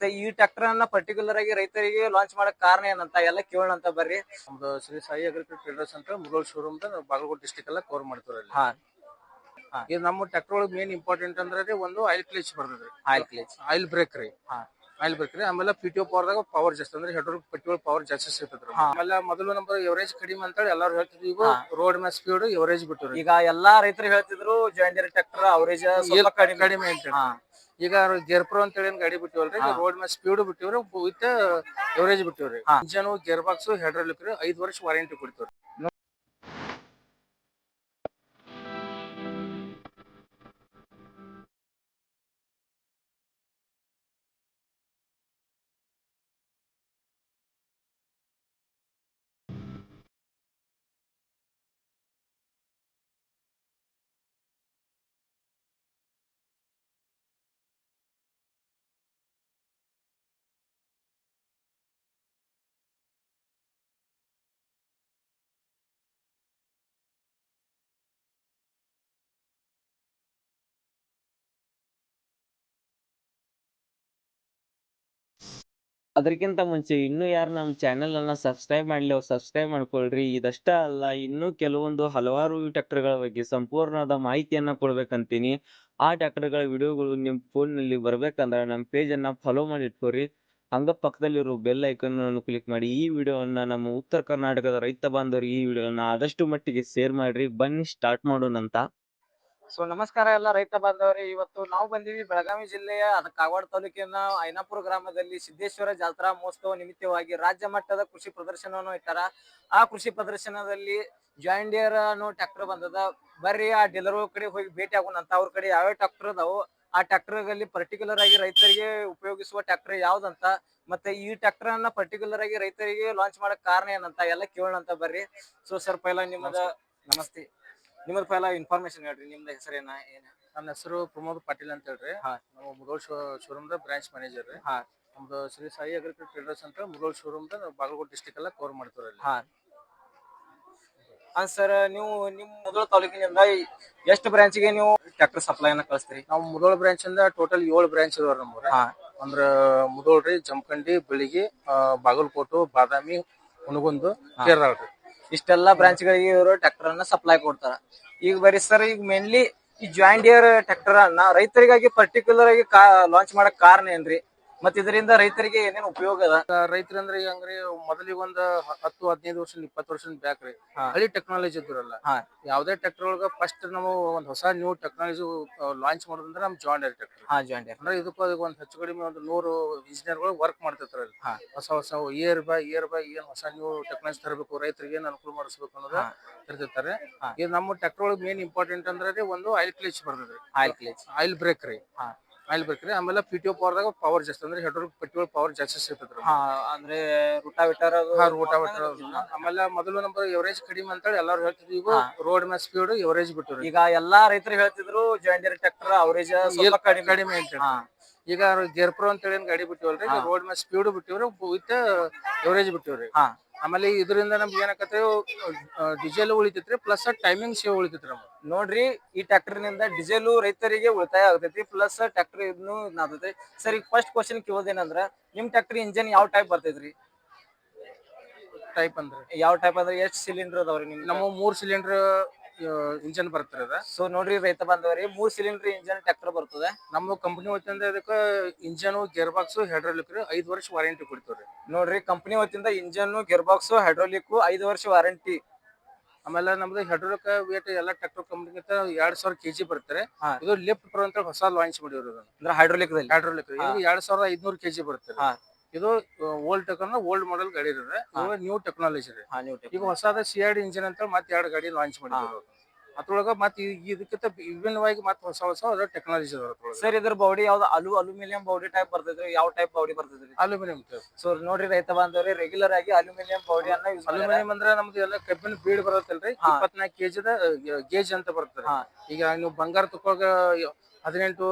ಮತ್ತೆ ಈ ಟ್ರ್ಯಾಕ್ಟರ್ ಅನ್ನ ಪರ್ಟಿಕ್ಯುಲರ್ ಆಗಿ ರೈತರಿಗೆ ಲಾಂಚ್ ಮಾಡಕ್ ಕಾರಣ ಏನಂತ ಎಲ್ಲ ಕೇಳೋಣ ಅಂತ ಬರ್ರಿ. ನಮ್ದು ಶ್ರೀ ಸಾಯಿ ಅಗ್ರಿಕಲ್ಚರ್ ಟ್ರೇಡರ್ಸ್ ಅಂತ ಮುಗೋಳ್ ಶೋರೂಮ್ ಬಾಗಲಕೋಟೆ ಡಿಸ್ಟಿಕ್ ಎಲ್ಲ ಕವರ್ ಮಾಡ್ತಾರೆ ಹಾ. ಇದು ನಮ್ಮ ಟ್ರ್ಯಾಕ್ಟರ್ ಒಳಗೆ ಮೇನ್ ಇಂಪಾರ್ಟೆಂಟ್ ಅಂದ್ರೆ ರೀ ಒಂದು ಆಯಿಲ್ ಕ್ಲೇಚ್ ಬರ್ತದ್ರಿ ಆಯಿಲ್ ಕ್ಲೇಚ್ ಆಯಿಲ್ ಬ್ರೇಕ್ ರೀ. ಹಾ. ಆಯಿಲ್ ಬ್ರೇಕ್ ರೀ. ಆಮೇಲೆ ಪಿ ಟಿ ಪವರ್ದಾಗ ಪವರ್ ಜಾಸ್ತಿ ಅಂದ್ರೆ ಹೆಡ್ ಪೆಟ್ರೋಲ್ ಪವರ್ ಜಾಸ್ತಿ ಸಿಗ್ತದ್ರಿ ಆಮೇಲೆ ಮೊದಲು ನಂಬರ್ ಎವರೇಜ್ ಕಡಿಮೆ ಅಂತೇಳಿ ಎಲ್ಲಾರು ಹೇಳ್ತಿದ್ವಿ ಈಗ ರೋಡ್ ಮ್ಯಾಚ್ ಸ್ಪೀಡ್ ಎವರೇಜ್ ಬಿಟ್ಟು ಈಗ ಎಲ್ಲಾ ರೈತರು ಹೇಳ್ತಿದ್ರು ಜಾಯಿಂಡಿಯರ್ ಟ್ರ್ಯಾಕ್ಟರ್ ಅವರೇಜ್ ಸ್ವಲ್ಪ ಕಡಿಮೆ. ಕಡಿಮೆ ಅಂತ ಹಾ. ಈಗ ಗೇರ್ ಪ್ರೋ ಅಂತ ಹೇಳಿ ಗಾಡಿ ಬಿಟ್ಟಿವಲ್ರಿ ರೋಡ್ ಮೇಲೆ ಸ್ಪೀಡ್ ಬಿಟ್ಟಿವ್ರಿ ವಿತ್ ಎವರೇಜ್ ಬಿಟ್ಟಿವ್ರಿ. ಇಂಜನ್ ಗೇರ್ ಬಾಕ್ಸ್ ಹೈಡ್ರಾಲಿಕ್ ಐದ್ ವರ್ಷ ವಾರಂಟಿ ಕೊಡ್ತೀವ್ರಿ. ಅದಕ್ಕಿಂತ ಮುಂಚೆ ಇನ್ನೂ ಯಾರು ನಮ್ಮ ಚಾನೆಲ್ ಅನ್ನ ಸಬ್ಸ್ಕ್ರೈಬ್ ಮಾಡ್ಲಿ ಸಬ್ಸ್ಕ್ರೈಬ್ ಮಾಡ್ಕೊಳ್ರಿ. ಇದಷ್ಟ ಅಲ್ಲ, ಇನ್ನೂ ಕೆಲವೊಂದು ಹಲವಾರು ಟ್ರ್ಯಾಕ್ಟರ್ಗಳ ಬಗ್ಗೆ ಸಂಪೂರ್ಣವಾದ ಮಾಹಿತಿಯನ್ನ ಕೊಡ್ಬೇಕಂತೀನಿ. ಆ ಟ್ರ್ಯಾಕ್ಟರ್ಗಳ ವಿಡಿಯೋಗಳು ನಿಮ್ಮ ಫೋನ್ನಲ್ಲಿ ಬರ್ಬೇಕಂದ್ರೆ ನಮ್ಮ ಪೇಜ್ ಅನ್ನ ಫಾಲೋ ಮಾಡಿ ಇಟ್ಕೋರಿ ಹಂಗ ಪಕ್ಕದಲ್ಲಿರೋ ಬೆಲ್ ಐಕನ್ ಕ್ಲಿಕ್ ಮಾಡಿ, ಈ ವಿಡಿಯೋವನ್ನ ನಮ್ಮ ಉತ್ತರ ಕರ್ನಾಟಕದ ರೈತ ಬಾಂಧವರಿಗೆ ಈ ವಿಡಿಯೋನ ಆದಷ್ಟು ಮಟ್ಟಿಗೆ ಶೇರ್ ಮಾಡ್ರಿ. ಬನ್ನಿ ಸ್ಟಾರ್ಟ್ ಮಾಡೋಣಂತ. ಸೊ ನಮಸ್ಕಾರ ಎಲ್ಲ ರೈತ ಬಾಂಧವರೇ. ಇವತ್ತು ನಾವು ಬಂದಿವಿ ಬೆಳಗಾವಿ ಜಿಲ್ಲೆಯ ಅದ ಕಾಗವಾಡ ತಾಲೂಕಿನ ಐನಾಪುರ ಗ್ರಾಮದಲ್ಲಿ ಸಿದ್ದೇಶ್ವರ ಜಾತ್ರಾ ಮಹೋತ್ಸವ ನಿಮಿತ್ತವಾಗಿ ರಾಜ್ಯ ಮಟ್ಟದ ಕೃಷಿ ಪ್ರದರ್ಶನವನ್ನು ಇಟ್ಟಾರ. ಆ ಕೃಷಿ ಪ್ರದರ್ಶನದಲ್ಲಿ ಜಾಯಿಂಡಿಯರ್ ಅನ್ನೋ ಟ್ರ್ಯಾಕ್ಟರ್ ಬಂದದ. ಬರ್ರಿ ಆ ಡೀಲರ್ ಕಡೆ ಹೋಗಿ ಭೇಟಿ ಆಗೋಣಂತ ಅವ್ರ ಕಡೆ ಯಾವ್ಯಾವ ಟ್ರ್ಯಾಕ್ಟರ್ ಅದಾವು? ಆ ಟ್ರ್ಯಾಕ್ಟರ್ ಅಲ್ಲಿ ಪರ್ಟಿಕ್ಯುಲರ್ ಆಗಿ ರೈತರಿಗೆ ಉಪಯೋಗಿಸುವ ಟ್ರ್ಯಾಕ್ಟರ್ ಯಾವ್ದಂತ? ಮತ್ತೆ ಈ ಟ್ರ್ಯಾಕ್ಟರ್ ಅನ್ನ ಪರ್ಟಿಕ್ಯುಲರ್ ಆಗಿ ರೈತರಿಗೆ ಲಾಂಚ್ ಮಾಡಕ್ ಕಾರಣ ಏನಂತ? ಎಲ್ಲ ಕೇಳೋಣಂತ ಬರ್ರಿ. ಸೊ ಸರ್ ಪೈಲ ನಿಮ್ಮದ ನಮಸ್ತೆ. ನಿಮ್ಮದ ಪೈಲ ಇನ್ಫಾರ್ಮೇಶನ್ ಹೇಳ್ರಿ ನಿಮ್ದ ಹೆಸರೇನ ಏನ? ನನ್ನ ಹೆಸರು ಪ್ರಮೋದ್ ಪಾಟೀಲ್ ಅಂತ ಹೇಳ್ರಿ ಹಾ. ನಾವು ಮುಗೋಳ್ ಶೋರೂಮ್ ಬ್ರಾಂಚ್ ಮ್ಯಾನೇಜರ್ ರೀ. ಹಾ. ನಮ್ದು ಶ್ರೀ ಸಾಯಿ ಅಗ್ರಿಕಲ್ ಟ್ರೇಡರ್ಸ್ ಅಂತ ಮುಗೋಳ್ ಶೋರೂಮ್ ಬಾಗಲಕೋಟೆ ಡಿಸ್ಟಿಕ್ ಎಲ್ಲ ಕವರ್ ಮಾಡ್ತೀವಿ ಹಾ. ಹಾ ಸರ್ ನೀವು ನಿಮ್ಮ ಮುದೋಳ ತಾಲೂಕಿನಿಂದ ಎಷ್ಟು ಬ್ರಾಂಚ್ಗೆ ನೀವು ಟ್ರ್ಯಾಕ್ಟರ್ ಸಪ್ಲೈ ಅನ್ನ ಕಳಿಸ್ತೀರಿ? ನಾವು ಮುದೋಳ ಬ್ರಾಂಚ್ ಇಂದ ಟೋಟಲ್ ಏಳು ಬ್ರಾಂಚ್ ಇದಾವ್ರಿ ನಮ್ಮೂರ. ಹಾ. ಅಂದ್ರ ಮುದೋಳ್ರಿ ಜಮಖಂಡಿ ಬೆಳಿಗ್ಗೆ ಬಾಗಲಕೋಟು ಬಾದಾಮಿ ಹುಣಗುಂದು ಕೇರಳ ರೀ. ಇಷ್ಟೆಲ್ಲಾ ಬ್ರಾಂಚ್ ಗಳಿಗೆ ಇವರು ಟ್ರ್ಯಾಕ್ಟರ್ ಅನ್ನ ಸಪ್ಲೈ ಕೊಡ್ತಾರ. ಈಗ ಬರೀ ಸರ್ ಈಗ ಮೇನ್ಲಿ ಈ ಜಾಯಿಂಟ್ ಇಯರ್ ಟ್ರ್ಯಾಕ್ಟರ್ ಅನ್ನ ರೈತರಿಗಾಗಿ ಪರ್ಟಿಕ್ಯುಲರ್ ಆಗಿ ಲಾಂಚ್ ಮಾಡಕ್ ಕಾರಣ ಏನ್ರಿ? ಮತ್ ಇದರಿಂದ ರೈತರಿಗೆ ಏನೇನ್ ಉಪಯೋಗ ಅದ ರೈತರಂದ್ರೆ ಈಗ ಹಂಗ್ರಿ ಮೊದಲಿಗೆ ಒಂದ್ ಹತ್ತು ಹದಿನೈದು ವರ್ಷ ಇಪ್ಪತ್ತು ವರ್ಷ ಬ್ಯಾಕ್ ರೀ ಹಾ. ಹಳಿ ಟೆಕ್ನಾಲಜಿ ಇದ್ರಲ್ಲ ಹಾ. ಯಾವ್ದೇ ಟ್ರ್ಯಾಕ್ಟರ್ ಒಳಗ ಫಸ್ಟ್ ನಾವು ಒಂದ್ ಹೊಸ ನ್ಯೂ ಟೆಕ್ನಾಲಜಿ ಲಾಂಚ್ ಮಾಡೋದಂದ್ರೆ ನಮ್ ಜಾಯಿಂಟ್ ಟ್ರ್ಯಾಕ್ಟರ್ ಹಾ ಜಾಯಿಂಟ್ ಅಂದ್ರೆ ಇದಕ್ಕೂ ಅದಕ್ಕೆ ಒಂದ್ ಹೆಚ್ಚು ಕಡಿಮೆ ಒಂದು ನೂರು ಇಂಜಿನಿಯರ್ಗಳು ವರ್ಕ್ ಮಾಡ್ತಿರ್ತಾರೆ ಅಲ್ಲಿ. ಹಾ. ಹೊಸ ಹೊಸ ಇಯರ್ ಬೈ ಇಯರ್ ಬೈ ಏನ್ ಹೊಸ ನ್ಯೂ ಟೆಕ್ನಾಲಜಿ ತರಬೇಕು ರೈತರಿಗೆ ಏನ್ ಅನುಕೂಲ ಮಾಡಿಸ್ಬೇಕು ಅನ್ನೋದು ಹಾ. ಈಗ ಹಾ. ಇದು ನಮ್ಮ ಟ್ರ್ಯಾಕ್ಟರ್ ಒಳಗೆ ಮೇನ್ ಇಂಪಾರ್ಟೆಂಟ್ ಅಂದ್ರೆ ರೀ ಒಂದು ಆಯಿಲ್ ಕ್ಲೇಚ್ ಬರ್ತದ್ರಿ ಆಯಿಲ್ ಕ್ಲೀಚ್ ಆಯಿಲ್ ಬ್ರೇಕ್ ರೀ ಹಾ. ಆಯಿಲ್ ಬೇಕ್ರಿ ಆಮೇಲೆ ಪಿ ಟಿ ಪವರ್ದಾಗ ಪವರ್ ಜಾಸ್ತಿ ಅಂದ್ರೆ ಹೆಡ್ ಪೆಟ್ರೋಲ್ ಪವರ್ ಜಾಸ್ತಿ ಸಿಗ್ತದ್ರಿ ಹಾ ಅಂದ್ರೆ ರೂಟಾವಿಟರ್ ಹಾ ರೋಟಾವೇಟರ್ ಆಮೇಲೆ ಮೊದಲು ನಂಬರ್ ಎವರೇಜ್ ಕಡಿಮೆ ಅಂತೇಳಿ ಎಲ್ಲಾರು ಹೇಳ್ತಿದ್ವಿ ಈಗ ರೋಡ್ ಮ್ಯಾಚ್ ಸ್ಪೀಡ್ ಎವರೇಜ್ ಬಿಟ್ಟರು ಈಗ ಎಲ್ಲಾ ರೈತರು ಹೇಳ್ತಿದ್ರು ಜಾಯಿಂಟ್ ಟ್ರ್ಯಾಕ್ಟರ್ ಅವರೇಜ್ ಸ್ವಲ್ಪ ಕಡಿಮೆ. ಕಡಿಮೆ ಅಂತ ಈಗ ಗೇರ್ ಪ್ರೋ ಅಂತ ಹೇಳಿ ಗಾಡಿ ಬಿಟ್ಟಿವಲ್ರಿ ರೋಡ್ ಮ್ಯಾಚ್ ಸ್ಪೀಡ್ ಬಿಟ್ಟಿವ್ರಿ ವಿತ್ ಎವರೇಜ್ ಬಿಟ್ಟಿವ್ರಿ. ಹಾ. ಆಮೇಲೆ ಇದರಿಂದ ನಮ್ಗೆ ಏನಾಕತ್ತೆ ಡಿಸೇಲ್ ಉಳಿತೈತ್ರಿ ಪ್ಲಸ್ ಟೈಮಿಂಗ್ ಸೇವ್ ಉಳಿತೈತ್ರಿ ನಮ್ಗೆ. ನೋಡ್ರಿ ಈ ಟ್ರ್ಯಾಕ್ಟರ್ನಿಂದ ಡೀಸೆಲ್ ರೈತರಿಗೆ ಉಳಿತಾಯ ಆಗ್ತೈತಿ ಪ್ಲಸ್ ಟ್ರ್ಯಾಕ್ಟರ್ ಇದನ್ನು ಆಗ್ತೈತಿ. ಸರ್ ಈಗ ಫಸ್ಟ್ ಕ್ವಶನ್ ಕೇಳೋದೇನಂದ್ರ ನಿಮ್ ಟ್ರ್ಯಾಕ್ಟರ್ ಇಂಜನ್ ಯಾವ ಟೈಪ್ ಬರ್ತೈತ್ರಿ? ಟೈಪ್ ಅಂದ್ರೆ? ಯಾವ ಟೈಪ್ ಅಂದ್ರೆ ಎಷ್ಟು ಸಿಲಿಂಡರ್ ಅದಾವ್ರಿ ನಿಮ್ ನಮ್ಮ ಮೂರ್ ಸಿಲಿಂಡರ್ ಇಂಜನ್ ಬರ್ತದೆ ಅದ. ಸೊ ನೋಡ್ರಿ ರೈತ ಬಾಂಧವರಿ ಮೂರ್ ಸಿಲಿಂಡರ್ ಇಂಜನ್ ಟ್ರ್ಯಾಕ್ಟರ್ ಬರ್ತದೆ. ನಮ್ಮ ಕಂಪನಿ ವತಿಯಿಂದ ಅದಕ್ಕೆ ಇಂಜನ್ ಗೇರ್ ಬಾಕ್ಸ್ ಹೈಡ್ರಾಲಿಕ್ ರೀ ಐದ್ ವರ್ಷ ವಾರಂಟಿ ಕೊಡ್ತಾರೆ ನೋಡ್ರಿ ಕಂಪನಿ ವತಿಯಿಂದ ಇಂಜನ್ ಗೇರ್ ಬಾಕ್ಸ್ ಹೈಡ್ರೋಲಿಕ್ ಐದು ವರ್ಷ ವಾರಂಟಿ ಆಮೇಲೆ ನಮ್ದು ಹೈಡ್ರೋಲಿಕ್ ವೇಟ್ ಎಲ್ಲ ಟ್ರ್ಯಾಕ್ಟರ್ ಕಂಪನಿ ಎರಡ್ ಸಾವಿರ ಕೆಜಿ ಬರ್ತಾರೆ ಹಾ. ಇದು ಲಿಫ್ಟ್ ಪ್ರೋ ಅಂತ ಹೊಸ ಲಾಂಚ್ ಮಾಡಿವ್ರಿ ಇದನ್ನ ಅಂದ್ರೆ ಹೈಡ್ರೋಲಿಕ್ ಹೈಡ್ರೋಲಿಕ್ ಎರಡ್ ಸಾವಿರದ ಐದ್ನೂರು ಕೆಜಿ ಬರ್ತಾರೆ ಹಾ. ಇದು ಓಲ್ಡ್ ಅಂದ್ರೆ ಓಲ್ಡ್ ಮಾಡೆಲ್ ಗಾಡಿ ಇದೆ ಇದು ನ್ಯೂ ಟೆಕ್ನಾಲಜಿ ರೀ ಹಾ ನೀವು ಈಗ ಹೊಸದ ಸಿ ಆರ್ ಇಂಜಿನ್ ಅಂತ ಮತ್ತೆ ಎರಡು ಗಾಡಿ ಲಾಂಚ್ ಮಾಡಿದ್ರು. ಅದ್ರೊಳಗ ಮತ್ತೆ ಇದಕ್ಕಿಂತ ವಿಭಿನ್ನವಾಗಿ ಮತ್ತೆ ಹೊಸ ಹೊಸ ಟೆಕ್ನಾಲಜಿ ಸರ್ ಇದ್ರ ಬಾಡಿ ಯಾವ್ದು? ಅಲು ಅಲ್ಯೂಮಿನಿಯಂ ಬಾಡಿ ಟೈಪ್ ಬರ್ತೈತ್ರಿ ಯಾವ ಟೈಪ್ ಬಾಡಿ ಬರ್ತೈತ್ರಿ? ಅಲ್ಯೂಮಿನಿಯಂ ಸೊ ನೋಡ್ರಿ ರೈತ ಬಾಂಧವ್ರಿ ರೆಗ್ಯುಲರ್ ಆಗಿ ಅಲ್ಯೂಮಿನಿಯಂ ಬಾಡಿಯನ್ನ ಯೂಸ್ ಮಾಡಿ ಅಲ್ಯೂಮಿನಿಯಂ ಅಂದ್ರೆ ನಮ್ದು ಎಲ್ಲ ಕಬ್ಬಿನ ಬೀಡ್ ಬರುತ್ತಲ್ರಿ. ಇಪ್ಪತ್ನಾಲ್ಕು ಕೆಜಿದ ಗೇಜ್ ಅಂತ ಬರ್ತದ. ಈಗ ನೀವು ಬಂಗಾರ ತಕ್ಕೊಳಗ ಹದಿನೆಂಟು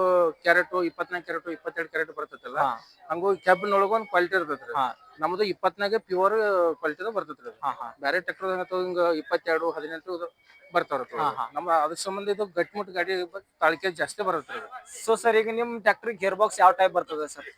ಕ್ಯಾರೆಟ್ ಇಪ್ಪತ್ನಾಲ್ಕು ಕ್ಯಾರೆಟ್ ಇಪ್ಪತ್ತೆರಡು ಕ್ಯಾರೆಟ್ ಬರ್ತೈತಲ್ಲ ಹಾ. ಹಂಗು ಕೆಬ್ಬಿನೊಳಗ ಒಂದ್ ಕ್ವಾಲಿಟಿ ಇರ್ತೈತ್ರಿ ಹಾ. ನಮ್ದು ಇಪ್ಪತ್ನಾಗ ಪ್ಯೂರ್ ಕ್ವಾಲಿಟಿದ ಬರ್ತೈತ್ರಿ ಅದು. ಹಾ ಹಾ ಬ್ಯಾರೆ ಟ್ರ್ಯಾಕ್ಟರ್ ಹಿಂಗ ಇಪ್ಪತ್ತೆರಡು ಹದಿನೆಂಟು ಇದು ಬರ್ತಾವ ಹಾ, ಹಾ. ನಮ್ಮ ಅದ್ರ ಸಂಬಂಧ ಇದು ಗಟ್ಟಿಮುಟ್ಟು ಗಾಡಿ ತಾಳಿಕೆ ಜಾಸ್ತಿ ಬರುತ್ತೆ ಸೊ ಸರ್ ಈಗ ನಿಮ್ ಟ್ರ್ಯಾಕ್ಟರ್ ಗೇರ್ ಬಾಕ್ಸ್ ಯಾವ ಟೈಪ್ ಬರ್ತದೆ ಸರ್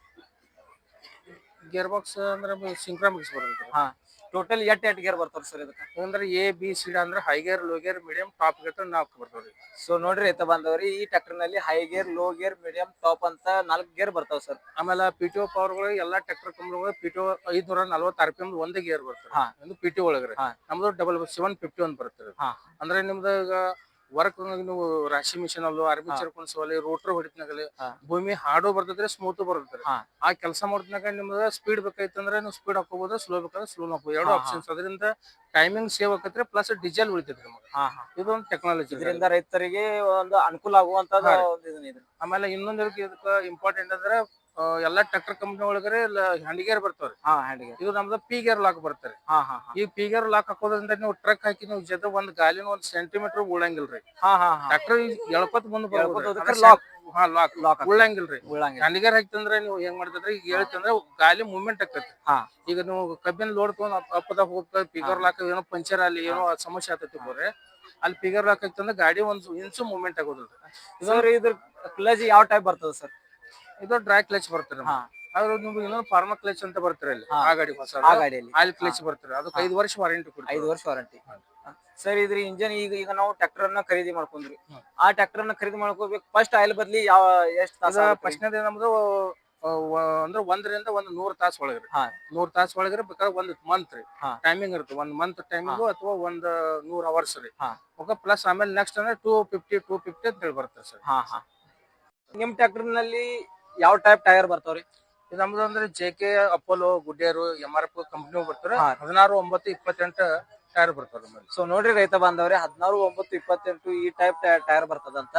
ಗೇರ್ ಬಾಕ್ಸ್ ಅಂದ್ರೆ ಸಿಂಕ್ರಾಮಿಕ್ಸ್ ಬರ್ತೈತ್ರಿ ಹಾ ಟೋಟಲ್ ಎಟ್ ಎಟ್ ಗೇರ್ ಬರ್ತಾವ ಸರ್ ಇದಕ್ಕೆ? ಅಂದ್ರೆ ಎ ಬಿ ಸಿ ಡಿ ಅಂದ್ರೆ high gear low gear medium top gear ನಾಲ್ಕು ಬರ್ತಾವ್ರಿ. ಸೊ ನೋಡ್ರಿ ರೈತ ಬಂದವ್ರಿ ಈ ಟ್ರ್ಯಾಕ್ಟರ್ನಲ್ಲಿ high gear low gear medium top ಅಂತ ನಾಲ್ಕು ಗೇರ್ ಬರ್ತಾವ ಸರ್ ಆಮೇಲೆ ಪಿ ಟಿ ಒ ಪವರ್ಗಳು ಎಲ್ಲಾ ಟ್ರ್ಯಾಕ್ಟರ್ ಕಂಪ್ನಿಗಳು ಪಿ ಟಿ ಒ ಐದ್ನೂರ ನಲ್ವತ್ತು ಆರ್ ಪಿ ಎಂ ಒಂದೇ ಗೇರ್ ಬರ್ತದೆ ಹಾ. ಒಂದು ಪಿ ಟಿ ಒಳಗ್ರಿ. ಹಾ. ನಮ್ದು ಡಬಲ್ ಸೆವೆನ್ ಫಿಫ್ಟಿ ಒನ್ ಬರ್ತದೆ ಹಾ. ಅಂದ್ರೆ ನಿಮ್ದು ಈಗ ವರ್ಕ್ ನೀವು ರಾಶಿ ಮಿಷನ್ ಅಲ್ಲೂ ಆರ್ಮಿಚರ್ ಕುಣಿಸೋಲಿ ರೋಟರ್ ಹೊಡಿತ್ನಾಗಲಿ. ಭೂಮಿ ಹಾಡು ಬರ್ತೈತ್ರಿ ಸ್ಮೂತ್ ಬರ್ತೈತ್ರಿ. ಆ ಕೆಲಸ ಮಾಡಿದ್ನಾಗ ನಿಮ್ಗೆ ಸ್ಪೀಡ್ ಬೇಕಾಯ್ತಂದ್ರೆ ನೀವು ಸ್ಪೀಡ್ ಹಾಕೋಬಹುದು ಸ್ಲೋ ಬೇಕಾದ್ರೆ ಸ್ಲೋ ಹಾಕೋಬಹುದು ಎರಡು. ಆಪ್ಷನ್ಸ್ ಅದರಿಂದ ಟೈಮಿಂಗ್ ಸೇವ್ ಆಗತ್ತೆ ಪ್ಲಸ್ ಡೀಸೆಲ್ ಉಳಿತೈತ್ರಿ ನಮಗೆ. ಇದೊಂದು ಟೆಕ್ನಾಲಜಿ ಇದರಿಂದ ರೈತರಿಗೆ ಒಂದು ಅನುಕೂಲ ಆಗುವಂತ ಆಮೇಲೆ ಇನ್ನೊಂದು ಇದಕ್ಕೆ ಇಂಪಾರ್ಟೆಂಟ್ ಅಂದ್ರೆ ಎಲ್ಲಾ ಟ್ರ್ಯಾಕ್ಟರ್ ಕಂಪ್ನಿ ಒಳಗರೆ ಹ್ಯಾಂಡಿಗೇರ್ ಬರ್ತಾವ್ರಿ. ಹಾ ಹ್ಯಾಂಡಿಗೆ ಇದು ನಮ್ದು ಪಿಗೇರ್ ಲಾಕ್ ಬರ್ತಾರೆ. ಹಾ ಹಾ ಹಾ. ಈ ಪಿಗೇರ್ ಲಾಕ್ ಹಾಕೋದ್ರಿಂದ ನೀವು ಟ್ರಕ್ ಹಾಕಿ ನೀವು ಜೊತೆ ಒಂದ್ ಗಾಲಿನ ಒಂದ್ ಸೆಂಟಿಮೀಟರ್ ಉಳ್ಳಂಗಿಲ್ರಿ. ಹಾ ಹಾ ಹಾ. ಟ್ರ್ಯಾಕ್ಟರ್ ಎಳ್ಕೊತ್ ಬಂದು ಹೋದ್ರೆ ಹಾ ಲಾಕ್ ಲಾಕ್ ಉಳ್ಳಂಗಿಲ್ರಿ. ಉಳ್ಳಂಗಿಲ್ಲ ಹ್ಯಾಂಡಿಗೇರ್ ಹಾಕ್ತಂದ್ರೆ ನೀವು ಹೆಂಗ್ ಮಾಡ್ತದ್ರಿ? ಈಗ ಹೇಳ್ತಂದ್ರೆ ಗಾಲಿ ಮೂವ್ಮೆಂಟ್ ಆಕತಿ ಹಾ. ಈಗ ನೀವು ಕಬ್ಬಿನ ಲೋಡ್ ತಗೊಂಡ್ ಅಪ್ಪದಾಗ ಹೋಗ್ತಾ ಪಿಗರ್ ಲಾಕ್ ಏನೋ ಪಂಚರ್ ಅಲ್ಲಿ ಏನೋ ಸಮಸ್ಯೆ ಆತತಿ ಬೋರೆ ಅಲ್ಲಿ ಪಿಗರ್ ಲಾಕ್ ಹಾಕ್ತಂದ್ರೆ ಗಾಡಿ ಒಂದ್ ಇಂಚು ಮೂವ್ಮೆಂಟ್ ಆಗೋದ್ರಿ ಇದ್ರ ಕ್ಲಜ್ ಯಾವ ಟೈಪ್ ಬರ್ತದ ಸರ್? ಇದು ಡ್ರೈ ಕ್ಲಚ್ ಬರ್ತಾರೆ ಅದ್ರ ನಿಮ್ಗೆ ಇನ್ನೊಂದು ಫಾರ್ಮಾ ಕ್ಲಚ್ ಅಂತ ಬರ್ತಾರೆ ಅಲ್ಲಿ. ಆ ಗಾಡಿ ಹೊಸ ಆ ಗಾಡಿಯಲ್ಲಿ. ಆಯಿಲ್ ಕ್ಲಚ್ ಬರ್ತಾರೆ ಅದಕ್ಕೆ ಐದು ವರ್ಷ ವಾರಂಟಿ ಕೊಡ್ತಾರೆ. ಐದು ವರ್ಷ ವಾರಂಟಿ ಸರ್ ಇದ್ರಿ ಇಂಜನ್ ಈಗ ಈಗ ನಾವು ಟ್ರ್ಯಾಕ್ಟರ್ ಅನ್ನ ಖರೀದಿ ಮಾಡ್ಕೊಂಡ್ರಿ ಆ ಟ್ರ್ಯಾಕ್ಟರ್ ಅನ್ನ ಖರೀದಿ ಮಾಡ್ಕೋಬೇಕು. ಫಸ್ಟ್ ಆಯಿಲ್ ಬದ್ಲಿ ಯಾವ ಎಷ್ಟು? ಫಸ್ಟ್ನೇದು ನಮ್ದು ಅಂದ್ರೆ ಒಂದರಿಂದ ಒಂದು ನೂರ್ ತಾಸ ಒಳಗ್ರಿ. ನೂರ್ ತಾಸ್ ಒಳಗ್ರಿ ಬೇಕಾದ್ರೆ ಒಂದ್ ಮಂತ್ ರೀ. ಟೈಮಿಂಗ್ ಇರುತ್ತೆ. ಒಂದ್ ಮಂತ್ ಟೈಮಿಂಗ್ ಅಥವಾ ಒಂದ್ ನೂರ್ ಅವರ್ಸ್ ರೀ. ಓಕೆ ಪ್ಲಸ್ ಆಮೇಲೆ ನೆಕ್ಸ್ಟ್ ಅಂದ್ರೆ ಟೂ ಫಿಫ್ಟಿ ಟೂ ಫಿಫ್ಟಿ ಅಂತ ಹೇಳಿ ಬರುತ್ತೆ ಸರ್. ನಿಮ್ ಟ್ರ್ಯಾಕ್ಟರ್ನಲ್ಲಿ ಯಾವ ಟೈಪ್ ಟೈರ್ ಬರ್ತಾವ್ರಿ? ಇದು ನಮ್ದು ಅಂದ್ರೆ J K Apollo Goodyear M R F company ಬರ್ತಾರೆ ಹದಿನಾರು ಒಂಬತ್ತು ಇಪ್ಪತ್ತೆಂಟು ಟೈರ್ ಬರ್ತಾರೆ ಸೊ ನೋಡ್ರಿ ರೈತ ಬಾಂಧವ್ರೆ ಹದಿನಾರು ಒಂಬತ್ತು ಇಪ್ಪತ್ತೆಂಟು ಈ ಟೈಪ್ ಟೈರ್ ಬರ್ತದಂತ.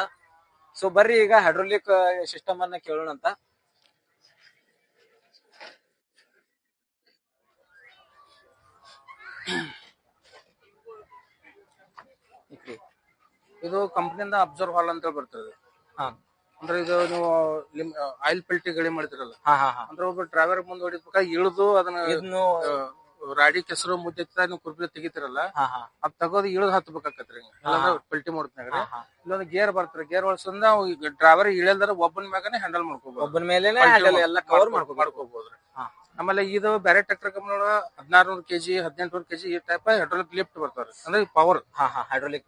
ಸೊ ಬರ್ರಿ ಈಗ ಹೈಡ್ರೋಲಿಕ್ ಸಿಸ್ಟಮ್ ಅನ್ನ ಕೇಳೋಣ ಅಂತ. ಇದು ಕಂಪ್ನಿಯಿಂದ ಅಬ್ಸರ್ವ್ ಹಾಲ್ ಅಂತ ಬರ್ತದೆ. ಹಾ. ಅಂದ್ರೆ ಇದು ನೀವು ಆಯಿಲ್ ಫಿಲ್ಟಿ ಗಡಿ ಮಾಡ್ತಿರಲ್ಲ ಹಾ ಹಾ ಹಾ. ಅಂದ್ರೆ ಒಬ್ಬ ಡ್ರೈವರ್ ಮುಂದೆ ಹೊಡಿಬೇಕಾದ್ರೆ ಇಳಿದು ಅದನ್ನ ರಾಡಿ ಕೆಸರು ಮುದ್ದೆ ನೀವು ಕುರ್ಬಿ ತೆಗಿತಿರಲ್ಲ ಹಾ ಹಾ. ಅದ್ ತಗೋದು ಇಳಿದು ಹತ್ಬೇಕಾಕತ್ರಿ ಇಲ್ಲಾಂದ್ರೆ ಪಲ್ಟಿ ಮಾಡ್ತಾಗ. ಇಲ್ಲೊಂದು ಗೇರ್ ಬರ್ತಾರೆ ಗೇರ್ ಒಳಸಂದ ಡ್ರೈವರ್ ಇಳಿಲ್ದಾರ ಒಬ್ಬನ ಮ್ಯಾಗನೆ ಹ್ಯಾಂಡಲ್ ಮಾಡ್ಕೋಬಹುದು ಒಬ್ಬನ ಮೇಲೆ ಎಲ್ಲ ಕವರ್ ಮಾಡ್ಕೋಬಹುದು. ಆಮೇಲೆ ಇದು ಬೇರೆ ಟ್ರಾಕ್ಟರ್ ಕಂಪ್ನಿ ಹದಿನಾರು ಕೆಜಿ ಹದಿನೆಂಟು ಕೆಜಿ ಈ ಟೈಪ್ ಹೈಡ್ರೋಲಿಕ್ ಲಿಫ್ಟ್ ಬರ್ತಾರೆ ಅಂದ್ರೆ ಪವರ್ ಹಾ ಹಾ ಹೈಡ್ರೋಲಿಕ್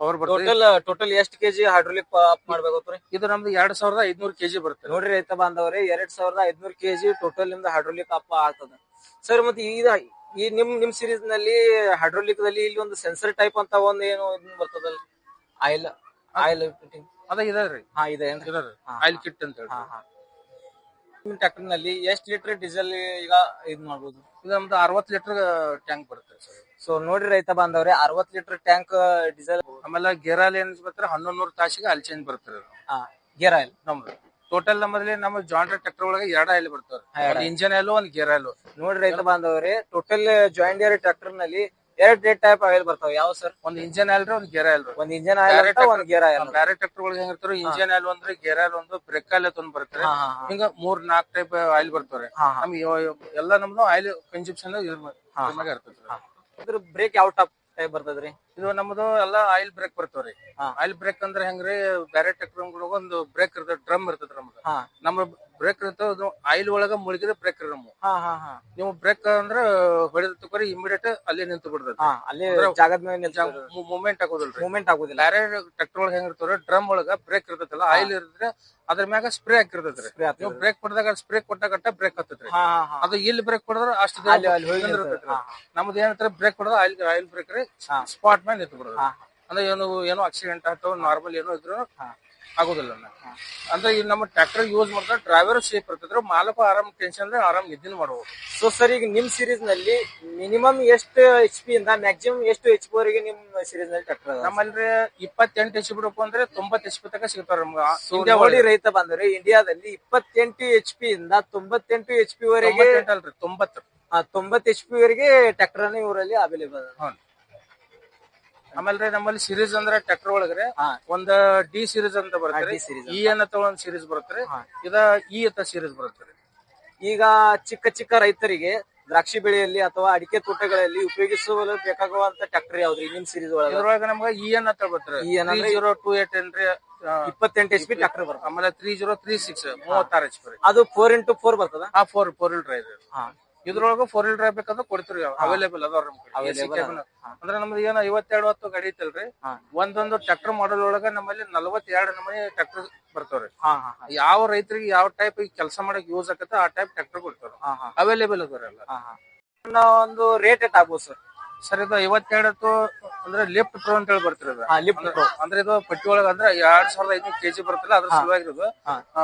ಪವರ್ ಬರ್ತದೆ. ಟೋಟಲ್ ಟೋಟಲ್ ಎಷ್ಟು ಕೆಜಿ ಹೈಡ್ರೋಲಿಕ್ ಅಪ್ ಮಾಡ್ಬೇಕು ಇದು ನಮ್ದು ಎರಡ್ ಸಾವಿರದ ಐದ್ನೂರು ಕೆಜಿ ಬರುತ್ತೆ ನೋಡ್ರಿ ರೈತ ಬಾಂಧವ್ರೆ ಎರಡ್ ಸಾವಿರದ ಐದ್ನೂರ್ ಕೆಜಿ ಟೋಟಲ್ ನಿಮ್ದು ಹೈಡ್ರೋಲಿಕ್ ಅಪ್ ಆಗ್ತದ. ಸರ್ ಮತ್ತೆ ಈಗ ಈ ನಿಮ್ ನಿಮ್ ಸೀರೀಸ್ನಲ್ಲಿ ಹೈಡ್ರೋಲಿಕ್ ದಲ್ಲಿ ಇಲ್ಲಿ ಒಂದು ಸೆನ್ಸರ್ ಟೈಪ್ ಅಂತ ಒಂದ್ ಏನು ಇದು ಬರ್ತದಲ್ಲ ಆಯಿಲ್ ಆಯಿಲ್ ಫಿಟ್ಟಿಂಗ್ ಅದ ಇದೆ ರೀ ಹಾ ಇದೆ ಆಯಿಲ್ ಕಿಟ್ ಅಂತ ಹೇಳಿ ಟ್ರ್ಯಾಕ್ಟರ್ನಲ್ಲಿ ಎಷ್ಟು ಲೀಟರ್ ಡೀಸೆಲ್ ಈಗ ಇದ್ ಮಾಡ್ಬೋದು? ಇದು ನಮ್ದು ಅರವತ್ತು ಲೀಟರ್ ಟ್ಯಾಂಕ್ ಬರುತ್ತೆ ಸರ್. ಸೊ ನೋಡಿ ರೈತ ಬಾಂಧವ್ರೆ ಅರವತ್ ಲೀಟರ್ ಟ್ಯಾಂಕ್ ಡೀಸೆಲ್ ಆಮೇಲೆ ಗೇರಲ್ಲಿ ಏನ್ ಬರ್ತಾರೆ ಹನ್ನೊಂದು ನೂರು ತಾಸಿಗೆ ಅಲ್ಲಿ ಚೇಂಜ್ ಬರ್ತಾರೆ ಗೇರ್ ಆಯಿಲ್ ನಮ್ದು. ಟೋಟಲ್ ನಮ್ಮಲ್ಲಿ ನಮ್ಮ ಜಾಯಿಂಟ್ ಟ್ರ್ಯಾಕ್ಟರ್ ಒಳಗೆ ಎರಡು ಆಯಿಲ್ ಬರ್ತಾರೆ ಇಂಜಿನ್ ಆಯಿಲ್. ಒಂದು ಗೇರ್ ಆಯಿಲ್. ನೋಡಿ ರೈತ ಬಾಂಧವ್ರೆ ಟೋಟಲ್ ಜಾಯಿಂಟ್ ಟ್ರ್ಯಾಕ್ಟರ್ನಲ್ಲಿ ಎರಡ್ ಡೇಟ್ ಟೈಪ್ ಆಯಿಲ್ ಬರ್ತಾವ. ಯಾವ ಸರ್ ಒಂದ್ ಇಂಜಿನ್ ಆಯಿಲ್ ಒಂದ್ ಗೇರ್ ಆಯಿಲ್ ಒಂದ್ ಇಂಜಿನ್ ಆಯಿಲ್ ಒಂದ್ ಗೇರ್ ಆಯಿಲ್ ಬೇರೆ ಟ್ರಾಕ್ಟರ್ಗಳು ಹೆಂಗಿರ್ತಾರ ಇಂಜಿನ್ ಆಯಿಲ್ ಒಂದ್ರೆ ಗೇರ್ ಆಯಿಲ್ ಒಂದು ಬ್ರೇಕ್ ಆಯಿಲ್ ತಂದ್ ಒಂದು ಬರ್ತಾರೆ. ಹಿಂಗ ಮೂರ್ ನಾಲ್ಕ್ ಟೈಪ್ ಆಯಿಲ್ ಬರ್ತಾರೆ ನಮ್ಗೆ ಎಲ್ಲ ನಮ್ದು ಆಯಿಲ್ ಕನ್ಸಂಪ್ಷನ್ ಇರ್ತದೆ. ಇದ್ರ ಬ್ರೇಕ್ ಯಾವ ಟೈಪ್ ಟೈಪ್ ಬರ್ತದ್ರಿ? ಇದು ನಮ್ದು ಎಲ್ಲಾ ಆಯಿಲ್ ಬ್ರೇಕ್ ಬರ್ತಾವ್ರಿ ರೀ ಆಯಿಲ್ ಬ್ರೇಕ್ ಅಂದ್ರೆ ಹೆಂಗ್ರಿ ಬ್ಯಾರೆ ಟ್ರ್ಯಾಕ್ಟರ್ ಒಂದು ಬ್ರೇಕ್ ಇರ್ತದೆ ಡ್ರಮ್ ಇರ್ತದ ನಮ್ದು. ಹಾ. ನಮ್ಮ ಬ್ರೇಕ್ ಇರ್ತದೆ ಅದು ಆಯಿಲ್ ಒಳಗ ಮುಳುಗಿದ ಬ್ರೇಕ್ ರೀ ನಮ್ಮ ಹಾ ಹಾ ಹಾ. ನೀವು ಬ್ರೇಕ್ ಅಂದ್ರೆ ಹೊಡೆದ ತಗೋರಿ ಇಮಿಡಿಯೇಟ್ ಅಲ್ಲಿ ನಿಂತು ಬಿಡ್ತೈತಿ ಹಾ ಅಲ್ಲಿ ಅಂದ್ರೆ ಜಾಗದ ಮೇಲೆ ನಿಲ್ತಾರೆ ಮೂವ್ಮೆಂಟ್ ಆಗೋದಿಲ್ರಿ. ಮೂವ್ಮೆಂಟ್ ಆಗುದಿಲ್ಲ. ಬೇರೆ ಟ್ರ್ಯಾಕ್ಟರ್ ಒಳಗೆ ಹೆಂಗಿರ್ತಾರ ಡ್ರಮ್ ಒಳಗ ಬ್ರೇಕ್ ಇರ್ತದಲ್ಲ ಆಯಿಲ್ ಇರ್ತದ್ರೆ ಅದ್ರ ಮ್ಯಾಗ ಸ್ಪ್ರೇ ಹಾಕಿರ್ತದ್ರಿ. ನೀವು ಬ್ರೇಕ್ ಹೊಡೆದಾಗ ಸ್ಪ್ರೇ ಕೊಟ್ಟಾಗ ಬ್ರೇಕ್ ಹಾ ಹಾ ಅದು ಇಲ್ಲಿ ಬ್ರೇಕ್ ಹೊಡೆದ್ರ ಅಷ್ಟು ಅಲ್ಲಿ ಅಲ್ಲಿ ಹೋಗಿ. ಹಾ, ನಮ್ದು ಏನಂತಾರೆ ಬ್ರೇಕ್ ಹೊಡೆದ ಆಯಿಲ್ ಆಯಿಲ್ ಬ್ರೇಕ್ ರೀ ಹಾ. ಸ್ಪಾಟ್ ಮೇಲೆ ನಿಂತು ಬಿಡೋದು ಹಾ. ಅಂದ್ರೆ ಏನು ಏನೋ ಆಕ್ಸಿಡೆಂಟ್ ಆಯ್ತು ನಾರ್ಮಲ್ ಏನೋ ಇದ್ರು ಹಾ. ಆಗೋದಿಲ್ಲ. ಅಂದ್ರೆ ಈ ನಮ್ಮ ಟ್ರ್ಯಾಕ್ಟರ್ ಯೂಸ್ ಮಾಡಿದ್ರೆ ಡ್ರೈವರ್ ಸೇಫ್ ಇರ್ತದ್ರೆ ಮಾಲಕ ಆರಾಮ್ ಟೆನ್ಷನ್ ಅಂದ್ರೆ ಆರಾಮ್ ನಿದ್ದಿನ ಮಾಡಬಹುದು ಸೊ ಸರ್ ಈಗ ನಿಮ್ ಸೀರೀಸ್ನಲ್ಲಿ ಮಿನಿಮಮ್ ಎಷ್ಟು ಎಚ್ ಪಿ ಇಂದ ಮ್ಯಾಕ್ಸಿಮಮ್ ಎಷ್ಟು ಎಚ್ ಪಿ ವರೆಗೆ ನಿಮ್ ಸೀರೀಸ್ನಲ್ಲಿ ಟ್ರ್ಯಾಕ್ಟರ್ ಅದ ನಮ್ಮಲ್ಲಿ ಇಪ್ಪತ್ತೆಂಟು ಎಚ್ ಬಿಡಬೇಕು ಅಂದ್ರೆ ತೊಂಬತ್ ಎಚ್ ಪಿ ತನಕ ಸಿಗ್ತಾರೆ ನಮ್ಗೆ. ನೋಡಿ ರೈತ ಬಂದ್ರೆ ಇಂಡಿಯಾದಲ್ಲಿ ಇಪ್ಪತ್ತೆಂಟು ಎಚ್ ಪಿ ಇಂದ ತೊಂಬತ್ತೆಂಟು ಎಚ್ ಪಿ ವರೆಗೆ ಅಲ್ರಿ ತೊಂಬತ್ತು. ಆ, ತೊಂಬತ್ತು ಎಚ್ ಪಿ ವರೆಗೆ ಟ್ರಾಕ್ಟರ್ ಇವರಲ್ಲಿ ಅವೈಲೇಬಲ್ ಆಮೇಲೆ ನಮ್ಮಲ್ಲಿ ಸಿರೀಸ್ ಅಂದ್ರೆ ಟ್ರ್ಯಾಕ್ಟರ್ ಒಳಗ್ರೆ. ಒಂದ್ ಡಿ ಸಿರೀಸ್ ಅಂತ ಬರುತ್ತೆ ಈ ಎನ್ ಇ ಅನ್ನತ್ತ ಒಂದ್ ಸೀರೀಸ್ ಬರುತ್ತೆ ಇದ ಇ ಅಂತ ಸಿರೀಸ್ ಬರುತ್ತೆ ಈಗ ಚಿಕ್ಕ ಚಿಕ್ಕ ರೈತರಿಗೆ ದ್ರಾಕ್ಷಿ ಬೆಳೆಯಲ್ಲಿ ಅಥವಾ ಅಡಿಕೆ ತೋಟಗಳಲ್ಲಿ ಉಪಯೋಗಿಸಲು ಬೇಕಾಗುವಂತ ಟ್ರ್ಯಾಕ್ಟರ್ ಯಾವ್ದ್ರಿ? ನಿಮ್ ಸಿರೀಸ್ ಒಳಗೆ? ಇದ್ರೊಳಗ ನಮ್ಗೆ ಇ ಎನ್ ಅಂತ ಬರ್ತಾರೆ ಈ ಎನ್ ಜೀರೋ ಟೂ ಏಟ್ ಏನ್ರಿ ಇಪ್ಪತ್ತೆಂಟು ಎಚ್ ಪಿ ಟ್ರ್ಯಾಕ್ಟರ್ ಬರುತ್ತೆ. ಆಮೇಲೆ ತ್ರೀ ಜೀರೋ ತ್ರೀ ಸಿಕ್ಸ್ ಮೂವತ್ತಾರು ಎಚ್ ಪಿ ಅದು ಫೋರ್ ಇಂಟು ಫೋರ್ ಬರ್ತದ? ಆ ಫೋರ್ ಫೋರ್ ಇಂಟ್ರ ಹಾ. ಇದ್ರೊಳಗ ಫೋರ್ ವೀಲ್ ಡ್ರೈವ್ ಬೇಕಂದ್ರೆ ಕೊಡ್ತೀರಿ ಅವೈಲೇಬಲ್ ಅದಾವ ನಮ್ ಕಡೆ. AC Available cabin. ಹಾ. ಅಂದ್ರೆ ನಮ್ದು ಏನ ಐವತ್ತೆರಡು ಹತ್ತು ಗಾಡಿ ಐತಲ್ರಿ. ಹಾ. ಒಂದೊಂದು ಟ್ರ್ಯಾಕ್ಟರ್ ಮಾಡಲ್ ಒಳಗ ನಮ್ಮಲ್ಲಿ ನಲವತ್ತೆರಡು ನಮೂನಿ ಟ್ರ್ಯಾಕ್ಟರ್ ಬರ್ತಾವ್ರಿ. ಹಾ ಹಾ ಹಾ. ಯಾವ ರೈತರಿಗೆ ಯಾವ ಟೈಪ್ ಕೆಲಸ ಮಾಡಕ್ ಯೂಸ್ ಆಗತ್ತ ಆ ಟೈಪ್ ಟ್ರ್ಯಾಕ್ಟರ್ ಕೊಡ್ತಾರ ಹಾ ಹಾ. ಅವೈಲೇಬಲ್ ಅದಾವ್ರಿ ಎಲ್ಲ. ಹಾ ಒಂದು ರೇಟ್ ಎಟ್ ಆಗ್ಬೋದು ಸರ್ ಸರ್ ಇದು ಐವತ್ತೆರಡು ಅಂದ್ರೆ ಲಿಫ್ಟ್ ಪ್ರೋ ಅಂತ ಹೇಳಿ ಬರ್ತಿರ ಹಾ ಲಿಫ್ಟ್ ಅಂದ್ರೆ ಅಂದ್ರೆ ಇದು ಪಟ್ಟಿ ಒಳಗ ಅಂದ್ರೆ ಎರಡ್ ಸಾವಿರದ ಐನೂರು ಕೆಜಿ ಬರ್ತಲ್ಲ ಅದ್ರ ಸಲುವಾಗಿ ಇದು ಆ,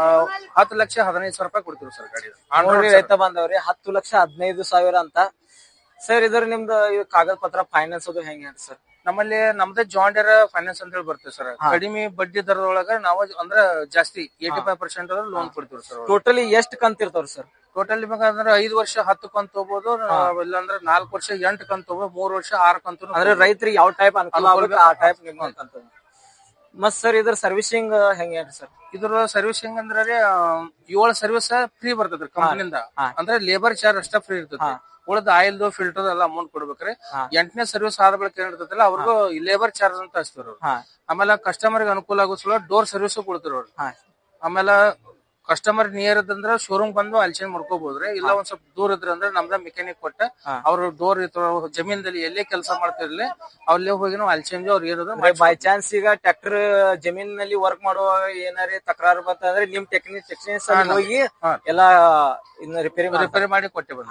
ಹತ್ತು ಲಕ್ಷ ಹದಿನೈದು ಸಾವಿರ ರೂಪಾಯಿ ಕೊಡ್ತಿರು ಸರ್ ಗಾಡಿ ರೈತ ಬಂದವ್ರಿ ಹತ್ತು ಲಕ್ಷ ಹದಿನೈದು ಸಾವಿರ ಅಂತ. ಸರ್ ಇದ್ರ ನಿಮ್ದು ಈ ಕಾಗದ ಪತ್ರ ಫೈನಾನ್ಸ್ ಅದು ಹೆಂಗೆ ಸರ್? ನಮ್ಮಲ್ಲಿ ನಮ್ದೇ ಜಾಯಿಂಡರ್ ಫೈನಾನ್ಸ್ ಅಂತ ಹೇಳಿ ಬರ್ತೇವೆ ಸರ್ ಕಡಿಮೆ ಬಡ್ಡಿ ದರದೊಳಗ ನಾವು ಅಂದ್ರ ಜಾಸ್ತಿ ಏಟಿ ಫೈವ್ ಪರ್ಸೆಂಟ್ ಲೋನ್ ಕೊಡ್ತೀವಿ ಸರ್ ಟೋಟಲಿ ಎಷ್ಟು ಕಂತ ಇರ್ತಾವ್ರಿ ಸರ್ ಟೋಟಲ್ ಅಂದ್ರೆ ಐದು ವರ್ಷ ಹತ್ತು ಕಂತು ತಗೋಬಹುದು ಇಲ್ಲಾಂದ್ರೆ ನಾಲ್ಕು ವರ್ಷ ಎಂಟು ಕಂತು ತಗೋಬಹುದು ಮೂರು ವರ್ಷ ಆರು ಕಂತು ಅಂದ್ರೆ ರೈತರಿಗೆ ಯಾವ ಟೈಪ್ ಅನುಕೂಲ ಆಗುತ್ತೆ ಆ ಟೈಪ್ ಮತ್ ಸರ್ ಇದ್ರ ಸರ್ವಿಸಿಂಗ್ ಹೆಂಗೆ ಸರ್ ಇದ್ರ ಸರ್ವಿಸಿಂಗ್ ಅಂದ್ರೆ ಏಳು ಸರ್ವಿಸ್ ಫ್ರೀ ಬರ್ತದ್ರಿ ಕಂಪನಿಯಿಂದ. ಅಂದ್ರೆ ಲೇಬರ್ ಚಾರ್ಜ್ ಅಷ್ಟ ಫ್ರೀ ಇರ್ತೈತಿ ಉಳಿದ ಆಯಿಲ್ದು ಫಿಲ್ಟರ್ ಎಲ್ಲ ಅಮೌಂಟ್ ಕೊಡ್ಬೇಕ್ರಿ. ಎಂಟನೇ ಸರ್ವಿಸ್ ಆದ ಬಳಿಕ ಏನ್ ಇರ್ತೈತಲ್ಲ ಅವ್ರಿಗೂ ಲೇಬರ್ ಚಾರ್ಜ್ ಅಂತ ಹಚ್ತಾರ ಆಮೇಲೆ ಕಸ್ಟಮರ್ ಅನುಕೂಲ ಆಗೋ ಸಲ ಡೋರ್ ಸರ್ವಿಸ್ ಕೊಡ್ತಾರ ಅವ್ರು. ಆಮೇಲೆ ಕಸ್ಟಮರ್ ನಿಯರ್ ಇದಂದ್ರ ಶೋರೂಮ್ ಬಂದು ಅಲ್ಲಿ ಚೇಂಜ್ ಮಾಡ್ಕೋಬಹುದ್ರಿ ಇಲ್ಲ ಒಂದ್ ಸ್ವಲ್ಪ ದೂರ ಇದ್ರ ಅಂದ್ರೆ ನಮ್ದ ಮೆಕ್ಯಾನಿಕ್ ಕೊಟ್ಟ. ಅವ್ರ ಡೋರ್ ಜಮೀನ್ದಲ್ಲಿ ಎಲ್ಲೇ ಕೆಲಸ ಮಾಡ್ತಿರ್ಲಿ ಅಲ್ಲೇ ಹೋಗಿ ನಾವು ಅಲ್ಲಿ ಚೇಂಜ್ ಅವ್ರು ಏನದ ಬೈ ಚಾನ್ಸ್ ಈಗ ಟ್ರ್ಯಾಕ್ಟರ್ ಜಮೀನಿನಲ್ಲಿ ವರ್ಕ್ ಮಾಡುವಾಗ ಏನಾರೇ ತಕರಾರು ಬಂತಂದ್ರೆ ನಿಮ್ ಟೆಕ್ನಿಕ್ ಟೆಕ್ನಿಷಿಯನ್ಸ್ ಹೋಗಿ. ಎಲ್ಲಾ ಇನ್ನ ರಿಪೇರಿ ರಿಪೇರಿ ಮಾಡಿ ಕೊಟ್ಟೆ ಬಂದ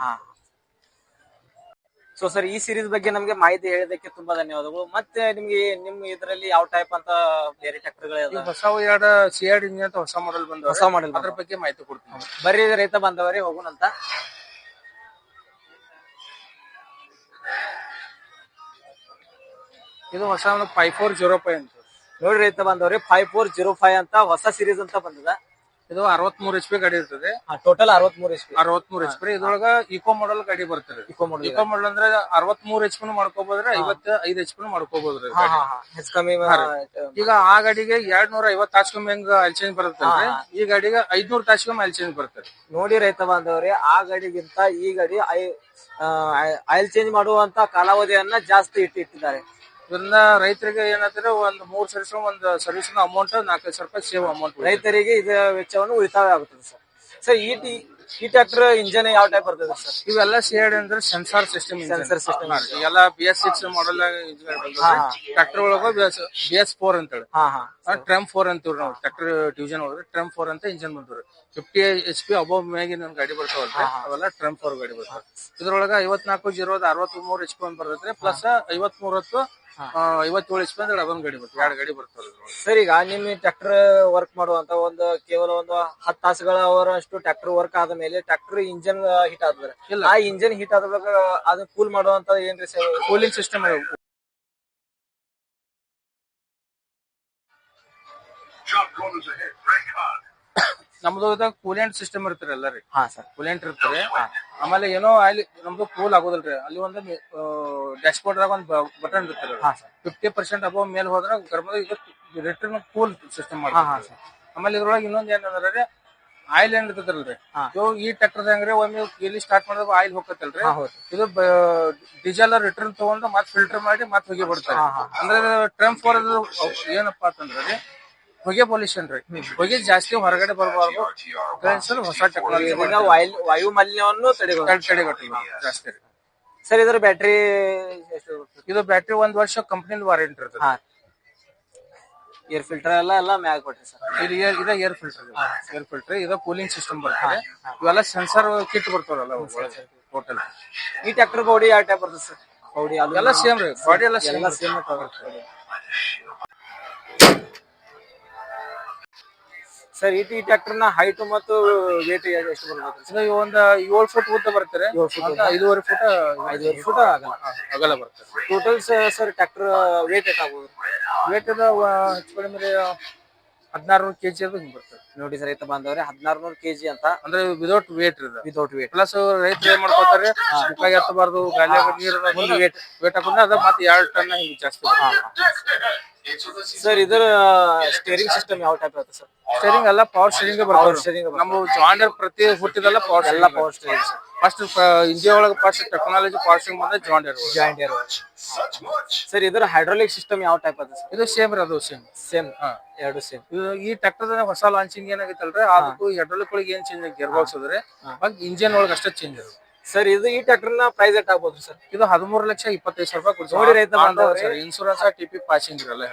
ಸೊ ಸರ್ ಈ ಸೀರೀಸ್ ಬಗ್ಗೆ ನಮಗೆ ಮಾಹಿತಿ ಹೇಳಿದಕ್ಕೆ ತುಂಬಾ ಧನ್ಯವಾದಗಳು. ಮತ್ತೆ ನಿಮ್ಗೆ ನಿಮ್ ಇದರಲ್ಲಿ ಯಾವ ಟೈಪ್ ಅಂತ ಬೇರೆ ಟ್ರಾಕ್ಟರ್ಗಳು ಹೊಸ ಎರಡು ಸಿ ಆರ್ ಇಂಜಿನ್ ಅಂತ ಹೊಸ ಮಾಡೆಲ್ ಬಂದ ಹೊಸ ಮಾಡೆಲ್ ಅದ್ರ ಬಗ್ಗೆ ಮಾಹಿತಿ ಕೊಡ್ತೀನಿ. ಬರೀ ರೈತ ಬಂದವರೇ ಹೋಗೋಣಂತ ಇದು ಹೊಸ ಫೈವ್ ಫೋರ್ ಜೀರೋ ಫೈವ್ ಅಂತ. ನೋಡ್ರಿ ರೈತ ಬಂದವ್ರಿ ಫೈವ್ ಫೋರ್ ಜೀರೋ ಫೈವ್ ಅಂತ ಹೊಸ ಸೀರೀಸ್ ಅಂತ ಬಂದದ. ಇದು ಅರವತ್ಮೂರು ಎಚ್ ಪಿ ಗಾಡಿ ಇರ್ತದೆ. ಟೋಟಲ್ ಅರವತ್ಮೂರು ಎಚ್ ಪಿ ಅರವತ್ಮೂರು ಎಚ್ ಪಿ ಇದ್ರೊಳಗ ಇಕೋ ಮಾಡೆಲ್ ಗಾಡಿ ಬರ್ತದೆ. ಇಕೋ ಮಾಡಲ್ ಇಕೋ ಮಾಡೆಲ್ ಅಂದ್ರೆ ಅರವತ್ಮೂರು ಎಚ್ ಪಿ ಮಾಡ್ಕೋಬಹುದ್ರೆ ಐವತ್ತ ಐದ್ ಎಚ್ ಪಿ ಹಾ ಹೆಚ್ಚು ಕಮ್ಮಿ ಈಗ ಆ ಗಾಡಿಗೆ ಎರಡ್ ನೂರ ಐವತ್ ತಾಸ್ಕೊಮ್ಮೆ ಹೆಂಗ್ ಆಯಿಲ್ ಚೇಂಜ್ ಬರುತ್ತೆ ಈ ಗಾಡಿಗೆ ಐದ್ನೂರ್ ತಾಸ್ಕೊಮ್ಮೆ ಆಯಿಲ್ ಚೇಂಜ್ ಬರ್ತದೆ. ನೋಡಿ ರೈತ ಬಾಂಧವರೇ ಆ ಗಾಡಿಗಿಂತ ಈ ಗಾಡಿ ಆಯಿಲ್ ಚೇಂಜ್ ಮಾಡುವಂತ ಕಾಲಾವಧಿಯನ್ನ ಜಾಸ್ತಿ ಇಟ್ಟಿಟ್ಟಿದ್ದಾರೆ. ಇದನ್ನ ರೈತರಿಗೆ ಏನಂದ್ರೆ ಒಂದ್ ಮೂರ್ ಸರ್ವಿಸ್ ಒಂದ್ ಸರ್ವಿಸ್ ಅಮೌಂಟ್ ನಾಲ್ಕೈದು ಸಾವಿರ ರೂಪಾಯಿ ಸೇವ್ ಅಮೌಂಟ್ ರೈತರಿಗೆ ಇದು ವೆಚ್ಚವನ್ನು ಉಳಿತಾಯ ಆಗುತ್ತದೆ ಸರ್. ಸರ್ ಈ ಟಿ ಈ ಟ್ರ್ಯಾಕ್ಟರ್ ಇಂಜನ್ ಯಾವ ಟೈಪ್ ಬರ್ತದೆ ಸರ್? ಇವೆಲ್ಲ ಸೇಡ್ ಅಂದ್ರೆ ಸೆನ್ಸಾರ್ ಸಿಸ್ಟಮ್ ಸೆನ್ಸರ್ ಸಿಸ್ಟಮ್ ಎಲ್ಲ B S six model tractor ಒಳಗ ಬಿ ಎಸ್ ಫೋರ್ ಅಂತ ಹೇಳಿ ಟ್ರಮ್ ಫೋರ್ ಅಂತೀವ್ರಿ ನಾವು. ಟ್ರಾಕ್ಟರ್ ಡಿವಿಷನ್ ಒಳಗೆ ಟ್ರಮ್ ಫೋರ್ ಅಂತ ಇಂಜನ್ ಬಂದ್ರು ಫಿಫ್ಟಿ ಎಚ್ ಪಿ ಅಬೌವ್ ಮ್ಯಾಗಿನ ಒಂದ್ ಗಾಡಿ ಬರ್ತಾವಲ್ರಿ. ಅವೆಲ್ಲ ಟ್ರಮ್ ಫೋರ್ ಗಾಡಿ ಬರ್ತಾವ. ಇದ್ರೊಳಗ ಐವತ್ನಾಲ್ಕು ಜೀರೋ ಅರವತ್ತ್ ಮೂರು ಎಚ್ ಪಿ ಅಂತ ಬರ್ತೈತ್ರಿ. ಪ್ಲಸ್ ಐವತ್ ಮೂರತ್ತು ಐವತ್ತೇಳು ಅಂದ್ರೆ ಅದೊಂದ್ ಗಾಡಿ ಬರ್ತದೆ ಎರಡು ಗಾಡಿ ಬರ್ತಾವ ಸರ್ ಈಗ ನಿಮ್ಮ ಟ್ರ್ಯಾಕ್ಟರ್ ವರ್ಕ್ ಮಾಡುವಂತ ಒಂದು ಕೇವಲ ಒಂದು ಹತ್ತು ತಾಸುಗಳ ಅವರಷ್ಟು ಟ್ರ್ಯಾಕ್ಟರ್ ವರ್ಕ್ ಆದ ಮೇಲೆ ಟ್ರ್ಯಾಕ್ಟರ್ ಇಂಜನ್ ಹಿಟ್ ಆದ್ರೆ ಇಲ್ಲ. ಆ ಇಂಜನ್ ಹಿಟ್ ಆದ ಬಳಿಕ ಅದನ್ನ ಕೂಲ್ ಮಾಡುವಂತ ಏನ್ರಿ ಸರ್? ಕೂಲಿಂಗ್ ಸಿಸ್ಟಮ್ ನಮ್ದು ಇದಾಗ ಕೂಲೆಂಟ್ ಸಿಸ್ಟಮ್ ಇರ್ತಾರೆ ಎಲ್ಲ ರೀ ಹಾ ಸರ್. ಕೂಲೆಂಟ್ ಇರ್ತಾರೆ ಆಮೇಲೆ ಏನೋ ಅಲ್ಲಿ ನಮ್ದು ಕೂಲ್ ಆಗೋದಿಲ್ರಿ. ಅಲ್ಲಿ ಒಂದು ಡ್ಯಾಶ್ ಬೋರ್ಡ್ ದಾಗ ಒಂದು ಬಟನ್ ಇರ್ತಾರೆ ಹಾ ಸರ್. ಫಿಫ್ಟಿ ಪರ್ಸೆಂಟ್ ಅಬೌವ್ ಮೇಲೆ ಹೋದ್ರೆ ಗರ್ಭದ ರಿಟರ್ನ್ ಕೂಲ್ ಸಿಸ್ಟಮ್ ಮಾಡ್ತಾರೆ ಆಮೇಲೆ ಇದ್ರೊಳಗೆ ಇನ್ನೊಂದ್ ಏನಂದ್ರೆ ಆಯಿಲ್ ಏನ್ ಇರ್ತದಲ್ರಿ. ಈ ಟ್ರ್ಯಾಕ್ಟರ್ ಹೆಂಗ್ರಿ ಒಮ್ಮೆ ಇಲ್ಲಿ ಸ್ಟಾರ್ಟ್ ಮಾಡಿದಾಗ ಆಯಿಲ್ ಹೋಗತ್ತಲ್ರಿ. ಇದು ಡೀಸೆಲ್ ರಿಟರ್ನ್ ತಗೊಂಡು ಮತ್ ಫಿಲ್ಟರ್ ಮಾಡಿ ಮತ್ ಹೋಗಿ ಬಿಡ್ತಾರೆ. ಅಂದ್ರೆ ಟ್ರಂಪ್ ಫೋರ್ ಏನಪ್ಪಾ ಅಂತಂದ್ರೆ ಹೊಗೆ ಪೊಲ್ಯೂಷನ್ ರೀ. ಹೊಗೆ ಜಾಸ್ತಿ ಹೊರಗಡೆ ಬರಬಾರ್ದು. ಹೊಸ ಟೆಕ್ನಾಲಜಿ ವಾಯು ವಾಯು ಮಾಲಿನ್ಯವನ್ನು ತಡೆಗಟ್ಟಿಲ್ಲ ಜಾಸ್ತಿ ರೀ. ಸರ್ ಇದರ ಬ್ಯಾಟ್ರಿ ಇದು ಬ್ಯಾಟ್ರಿ ಒಂದ್ ವರ್ಷ ಕಂಪ್ನಿ ವಾರಂಟಿ ಇರ್ತದೆ. ಏರ್ ಫಿಲ್ಟರ್ ಎಲ್ಲ ಎಲ್ಲ ಮ್ಯಾಗ ಕೊಟ್ರಿ ಸರ್. ಇದು ಏರ್ ಇದ ಏರ್ ಫಿಲ್ಟರ್ ಏರ್ ಫಿಲ್ಟರ್ ಇದು ಕೂಲಿಂಗ್ ಸಿಸ್ಟಮ್ ಬರ್ತದೆ ಇವೆಲ್ಲ ಸೆನ್ಸರ್ ಕಿಟ್ ಬರ್ತಾವಲ್ಲ ಟೋಟಲ್ ಈ ಟ್ಯಾಕ್ಟರ್ ಬಾಡಿ ಯಾವ ಟೈಪ್ ಬರ್ತದೆ ಸರ್? ಬಾಡಿ ಎಲ್ಲ ಸೇಮ್ ರೀ. ಬಾಡಿ ಎಲ್ಲ ಸೇಮ್ ಸೇಮ್ ಸರ್ ಈ ಟ್ರ್ಯಾಕ್ಟರ್ನ ಹೈಟ್ ಮತ್ತು ವೇಟ್ ಎಷ್ಟು ಬರ್ಬೋದು ಸರ್? ಒಂದ್ ಏಳು ಫುಟ್ ಉದ್ದ ಬರ್ತಾರೆ ಏಳು ಐದೂವರೆ ಫುಟ್ ಐದೂವರೆ ಫುಟ್ ಆಗಲ್ಲ. ಅಗಲ ಬರ್ತದೆ. ಟೋಟಲ್ ಸರ್ ಟ್ರ್ಯಾಕ್ಟರ್ ವೇಟ್ ಎಷ್ಟಾಗ್ಬೋದು? ವೇಟ್ ಅದ ಹೆಚ್ಚು ಕಡಿಮೆ ಹದಿನಾರು ಕೆಜಿ ಅದು ಹಿಂಗ್ ಬರ್ತದೆ. ನೋಡಿ ಸರ್ ರೈತ ಬಾಂಧವ್ರೆ ಹದಿನಾರು ನೂರು ಕೆಜಿ ಅಂತ ಅಂದ್ರೆ ವಿದೌಟ್ ವೇಟ್ ಇರ್ತದೆ ವಿಥೌಟ್ ವೇಟ್ ಪ್ಲಸ್ ರೈತರು ಏನ್ ಮಾಡ್ಕೋತಾರೆ ಮುಖ ಎತ್ತಬಾರ್ದು ಗಾಲ್ಯಾಗ ನೀರು ವೇಟ್ ವೇಟ್ ಹಾಕೊಂಡ್ರೆ ಅದ ಮತ್ತೆ ಎರಡು ಟನ್ ಹಿಂಗ್ ಜಾಸ್ತಿ ಸರ್ ಇದರ ಸ್ಟೇರಿಂಗ್ ಸಿಸ್ಟಮ್ ಯಾವ ಟೈಪ್ ಇರುತ್ತೆ ಸರ್? ಸ್ಟೇರಿಂಗ್ ಎಲ್ಲ ಪವರ್ ಸ್ಟೇರಿಂಗ್ ಬರ್ತದೆ. ನಮ್ಮ ಜಾಂಡರ್ ಪ್ರತಿ ಹುಟ್ಟಿದೆಲ್ಲ ಪವರ್ ಎಲ್ಲ ಪವರ್ ಸ್ಟೇರಿಂಗ್ ಫಸ್ಟ್ ಇಂಡಿಯಾ ಒಳಗೆ ಫಸ್ಟ್ ಟೆಕ್ನಾಲಜಿ ಪಾಸಿಂಗ್ ಬಂದ John Deere joint year sir ಇದರ ಹೈಡ್ರಾಲಿಕ್ ಸಿಸ್ಟಮ್ ಯಾವ ಟೈಪ್ ಅದ ಸರ್? ಇದು ಸೇಮ್ ರೀ ಅದು ಸೇಮ್ ಸೇಮ್ ಹಾ. ಎರಡು ಸೇಮ್ ಇದು ಈ ಟ್ರ್ಯಾಕ್ಟರ್ ಹೊಸ ಲಾಂಚಿಂಗ್ ಏನಾಗೈತಲ್ರಿ ಅದಕ್ಕೂ ಹೈಡ್ರಾಲಿಕ್ ಒಳಗೆ ಏನ್ ಚೇಂಜ್ ಗೇರ್ ಬಾಕ್ಸ್ ಅದ್ರೆ. ಇಂಜಿನ್ ಒಳಗೆ ಅಷ್ಟೇ ಚೇಂಜ್ ಅದು. ಸರ್ ಇದು ಈ ಟ್ರ್ಯಾಕ್ಟರ್ನ ಪ್ರೈಸ್ ಎಟ್ ಆಗ್ಬೋದು ಸರ್? ಇದು ಹದಿಮೂರು ಲಕ್ಷ ಇಪ್ಪತ್ತೈದು ಸಾವಿರ ರೂಪಾಯಿ ನೋಡಿ ರೈತ. ಕೊಡ್ತೀವಿ ಇನ್ಸೂರೆನ್ಸ್ ಟಿ ಪಿ ಪಾಸಿಂಗ್ ಇರಲ್ಲ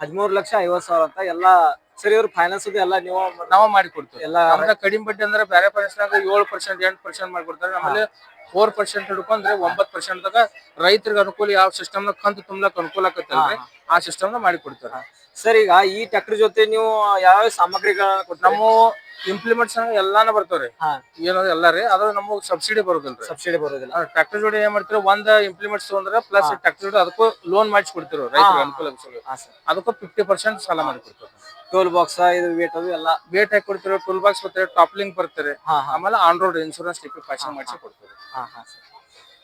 ಹದಿಮೂರು ಲಕ್ಷ ಐವತ್ ಸಾವಿರ ಅಂತ ಎಲ್ಲಾ ಸರ್ ಇವ್ರ ಫೈನಾನ್ಸ್ ಎಲ್ಲ ನೀವು ನಾವ ಮಾಡಿ ಕೊಡ್ತೀವಿ. ಎಲ್ಲ ನಮ್ದ ಕಡಿಮೆ ಬಡ್ಡಿ ಅಂದ್ರೆ ಬೇರೆ ನಾಗ ಏಳು ಪರ್ಸೆಂಟ್ ಎಂಟು ಪರ್ಸೆಂಟ್ ಮಾಡ್ಕೊಡ್ತಾರೆ. ನಮ್ಮಲ್ಲಿ ಫೋರ್ ಪರ್ಸೆಂಟ್ ಹಿಡ್ಕೊಂಡ್ರೆ ಒಂಬತ್ತು ಪರ್ಸೆಂಟ್ ತಗ ರೈತರಿಗೆ ಅನುಕೂಲ ಯಾವ ಸಿಸ್ಟಮ್ ಕಂತು ತುಂಬಲಕ್ ಅನುಕೂಲ ಆಕತ್ತಲ್ರಿ? ಆ ಸಿಸ್ಟಮ್ನ ಮಾಡಿ ಕೊಡ್ತಾರೆ. ಸರ್ ಈಗ ಈ ಟ್ರ್ಯಾಕ್ಟರ್ ಜೊತೆ ನೀವು ಯಾವ ಸಾಮಗ್ರಿಗಳನ್ನ ಕೊಟ್ಟು ನಮ್ಮ ಇಂಪ್ಲಿಮೆಂಟ್ಸ್ ಎಲ್ಲಾನು ಬರ್ತಾವ್ರಿ. ಏನೋ ಎಲ್ಲ ರೀ ಅದ್ರ ನಮಗ್ ಸಬ್ಸಿಡಿ ಬರೋದಿಲ್ಲ. ಸಬ್ಸಿಡಿ ಬರೋದಿಲ್ಲ ಟ್ರ್ಯಾಕ್ಟರ್ ಜೋಡಿ ಏನ್ ಮಾಡ್ತೀರಿ? ಒಂದ್ ಇಂಪ್ಲಿಮೆಂಟ್ಸ್ ಅಂದ್ರೆ ಪ್ಲಸ್ ಟ್ರ್ಯಾಕ್ಟರ್ ಜೋಡಿ ಅದಕ್ಕೂ ಲೋನ್ ಮಾಡಿಸಿ ಕೊಡ್ತಿರೋ ರೈತರಿಗೆ ಅನುಕೂಲ ಅದಕ್ಕೂ ಫಿಫ್ಟಿ ಪರ್ಸೆಂಟ್ ಸಾಲ ಮಾಡಿ ಕೊಡ್ತಾರೆ ಟೋಲ್ ಬಾಕ್ಸ್ ಇದು ವೇಟ್ ಅದು ಎಲ್ಲ ವೇಟ್ ಹಾಕಿ ಕೊಡ್ತಾರೆ ಟೋಲ್ ಬಾಕ್ಸ್ ಬರ್ತಾರೆ ಟಾಪ್ಲಿಂಗ್ ಬರ್ತಾರೆ. ಹಾ ಹಾ. ಆಮೇಲೆ on road insurance TP passing ಮಾಡಿಸಿ ಕೊಡ್ತಾರೆ. ಹಾ ಹಾ ಸರ್.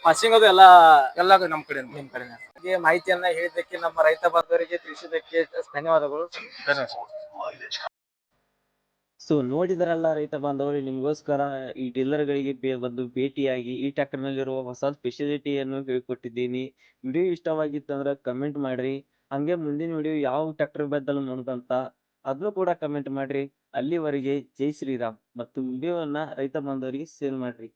ಪಾಸಿಂಗ್ ಅದು ಎಲ್ಲ ಎಲ್ಲ ನಮ್ ಕಡೆ ನಿಮ್ ಕಡೆ ಹಾಗೆ ಮಾಹಿತಿಯನ್ನ ಹೇಳಿದ್ದಕ್ಕೆ ನಮ್ಮ ರೈತ ಬಾಂಧವರಿಗೆ ತಿಳಿಸಿದ್ದಕ್ಕೆ ಧನ್ಯವಾದಗಳು. ಸೊ ನೋಡಿದ್ರಲ್ಲ ರೈತ ಬಾಂಧವರು ನಿಮಗೋಸ್ಕರ ಈ ಡೀಲರ್ಗಳಿಗೆ ಗಳಿಗೆ ಬಂದು ಭೇಟಿಯಾಗಿ ಈ ಟ್ಯಾಕ್ಟರ್ ನಲ್ಲಿರುವ ಹೊಸ ಸ್ಪೆಷಾಲಿಟಿಯನ್ನು ಹೇಳಿಕೊಟ್ಟಿದ್ದೀನಿ. ವಿಡಿಯೋ ಇಷ್ಟವಾಗಿತ್ತಂದ್ರೆ ಕಮೆಂಟ್ ಮಾಡ್ರಿ. ಹಂಗೆ ಮುಂದಿನ ವಿಡಿಯೋ ಯಾವ ಟ್ರ್ಯಾಕ್ಟರ್ ಬದಲು ನೋಡ್ದಂತ ಅದನ್ನು ಕೂಡ ಕಮೆಂಟ್ ಮಾಡ್ರಿ. ಅಲ್ಲಿವರೆಗೆ ಜೈ ಶ್ರೀರಾಮ್. ಮತ್ತು ವಿಡಿಯೋವನ್ನ ರೈತ ಬಾಂಧವರಿಗೆ ಶೇರ್ ಮಾಡ್ರಿ.